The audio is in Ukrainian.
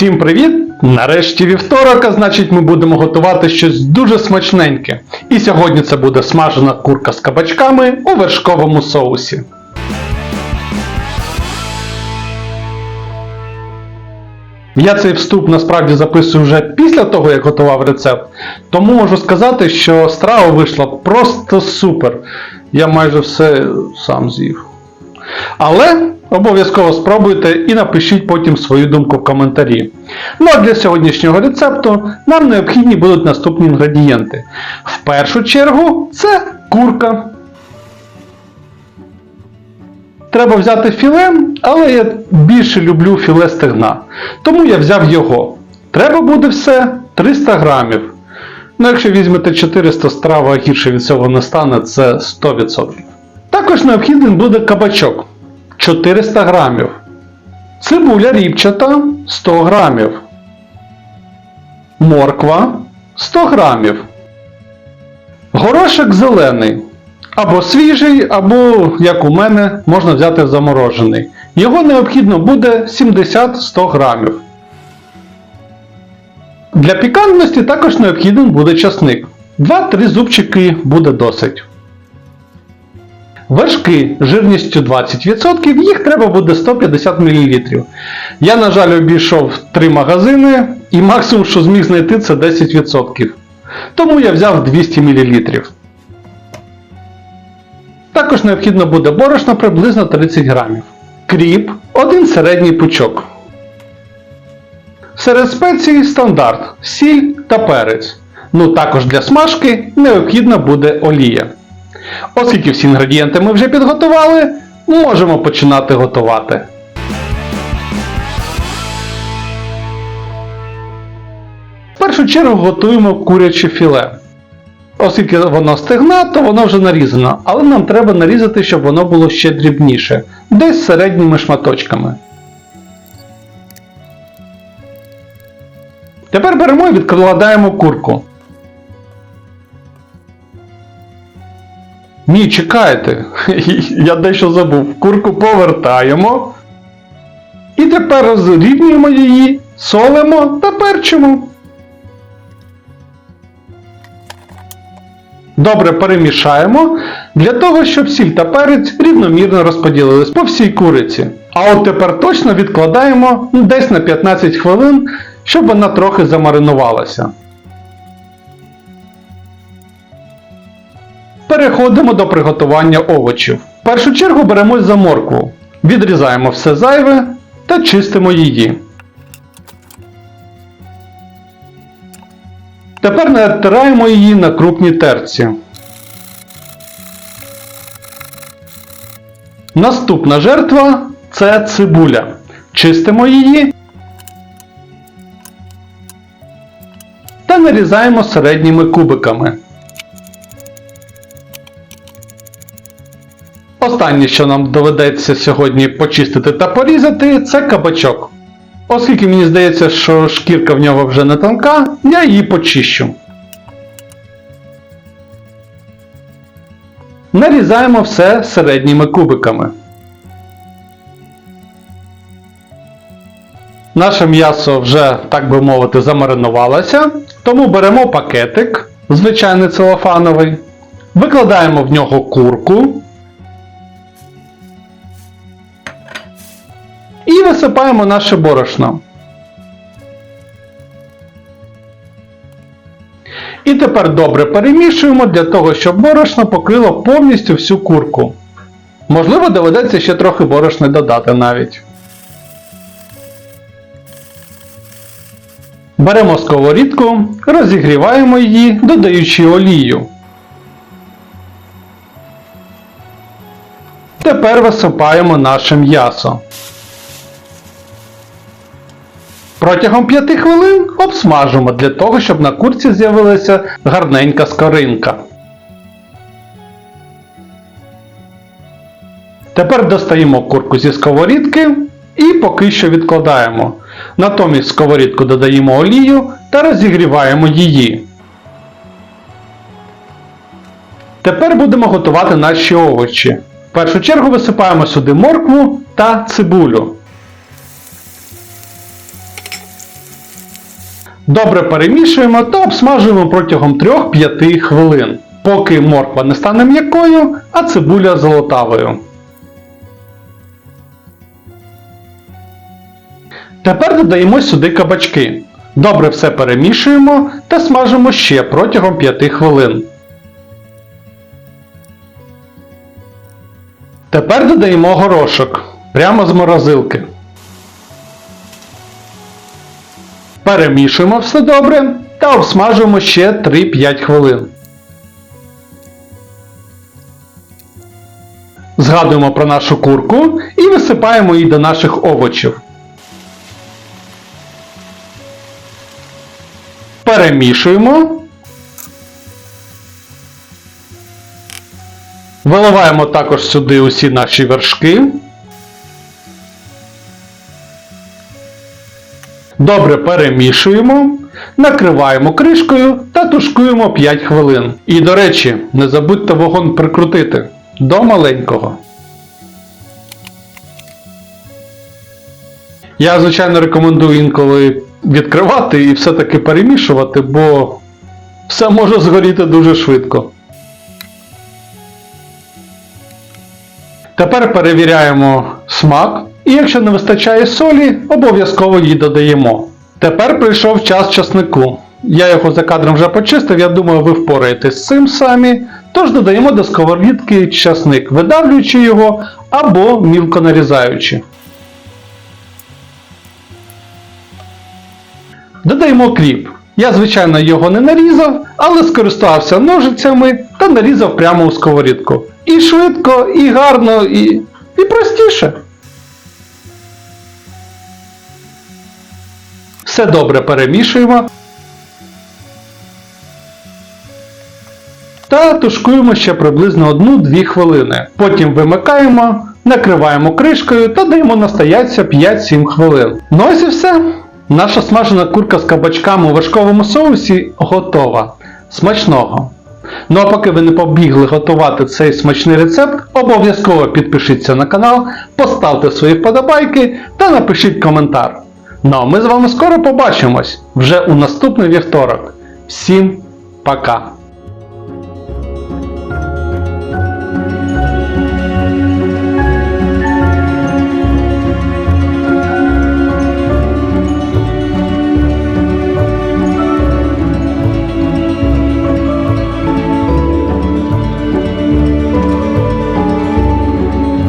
Всім привіт! Нарешті вівторок, а значить ми будемо готувати щось дуже смачненьке. І сьогодні це буде смажена курка з кабачками у вершковому соусі. Я цей вступ насправді записую вже після того, як готував рецепт, тому можу сказати, що страва вийшла просто супер. Я майже все сам з'їв. Але обов'язково спробуйте і напишіть потім свою думку в коментарі. Ну а для сьогоднішнього рецепту нам необхідні будуть наступні інгредієнти. В першу чергу це курка. Треба взяти філе, але я більше люблю філе стегна. Тому я взяв його. Треба буде все 300 грамів. Ну, якщо візьмете 400 страва гірше від цього не стане, це 100%. Також необхідний буде кабачок 400 грамів. Цибуля ріпчата 100 грамів. Морква 100 грамів. Горошок зелений. Або свіжий, або, як у мене, можна взяти заморожений. Його необхідно буде 70-100 грамів. Для пікантності також необхідний буде часник. 2-3 зубчики буде досить. Вершки жирністю 20%, їх треба буде 150 мл. Я, на жаль, обійшов 3 магазини і максимум, що зміг знайти, це 10%. Тому я взяв 200 мл. Також необхідно буде борошно приблизно 30 грамів. Кріп, один середній пучок. Серед спецій стандарт, сіль та перець. Ну також для смажки необхідна буде олія. Оскільки всі інгредієнти ми вже підготували, можемо починати готувати. В першу чергу готуємо куряче філе. Оскільки воно стегна, то воно вже нарізано, але нам треба нарізати, щоб воно було ще дрібніше, десь середніми шматочками. Тепер беремо і відкладаємо курку. Ні, чекайте, я дещо забув. Курку повертаємо. І тепер розрівнюємо її, солимо та перчимо. Добре перемішаємо для того, щоб сіль та перець рівномірно розподілились по всій куриці. А от тепер точно відкладаємо десь на 15 хвилин, щоб вона трохи замаринувалася. Переходимо до приготування овочів. В першу чергу беремось за моркву, відрізаємо все зайве та чистимо її. Тепер натираємо її на крупній терці. Наступна жертва це цибуля. Чистимо її та нарізаємо середніми кубиками. Останнє, що нам доведеться сьогодні почистити та порізати, це кабачок. Оскільки мені здається, що шкірка в нього вже не тонка, я її почищу. Нарізаємо все середніми кубиками. Наше м'ясо вже, так би мовити, замаринувалося, тому беремо пакетик, звичайний целофановий, викладаємо в нього курку. І висипаємо наше борошно. І тепер добре перемішуємо для того, щоб борошно покрило повністю всю курку. Можливо, доведеться ще трохи борошна додати навіть. Беремо сковорідку, розігріваємо її, додаючи олію. Тепер висипаємо наше м'ясо. Протягом 5 хвилин обсмажимо для того, щоб на курці з'явилася гарненька скоринка. Тепер достаємо курку зі сковорідки і поки що відкладаємо. Натомість в сковорідку додаємо олію та розігріваємо її. Тепер будемо готувати наші овочі. В першу чергу висипаємо сюди моркву та цибулю. Добре перемішуємо та обсмажуємо протягом 3-5 хвилин, поки морква не стане м'якою, а цибуля золотавою. Тепер додаємо сюди кабачки. Добре все перемішуємо та смажимо ще протягом 5 хвилин. Тепер додаємо горошок прямо з морозилки. Перемішуємо все добре та обсмажуємо ще 3-5 хвилин. Згадуємо про нашу курку і висипаємо її до наших овочів. Перемішуємо. Виливаємо також сюди усі наші вершки. Добре перемішуємо, накриваємо кришкою та тушкуємо 5 хвилин. І до речі, не забудьте вогонь прикрутити до маленького. Я, звичайно, рекомендую інколи відкривати і все-таки перемішувати, бо все може згоріти дуже швидко. Тепер перевіряємо смак, і якщо не вистачає солі, обов'язково її додаємо. Тепер прийшов час часнику. Я його за кадром вже почистив, я думаю, ви впораєтесь з цим самі. Тож додаємо до сковорідки часник, видавлюючи його або мілко нарізаючи. Додаємо кріп. Я, звичайно, його не нарізав, але скористався ножицями та нарізав прямо у сковорідку. І швидко, і гарно, і, і простіше. Все добре перемішуємо. Та тушкуємо ще приблизно 1-2 хвилини. Потім вимикаємо, накриваємо кришкою та даємо настоятися 5-7 хвилин. Ну ось і все. Наша смажена курка з кабачками у вершковому соусі готова. Смачного! Ну а поки ви не побігли готувати цей смачний рецепт, обов'язково підпишіться на канал, поставте свої вподобайки та напишіть коментар. Ну а ми з вами скоро побачимось вже у наступний вівторок. Всім пока!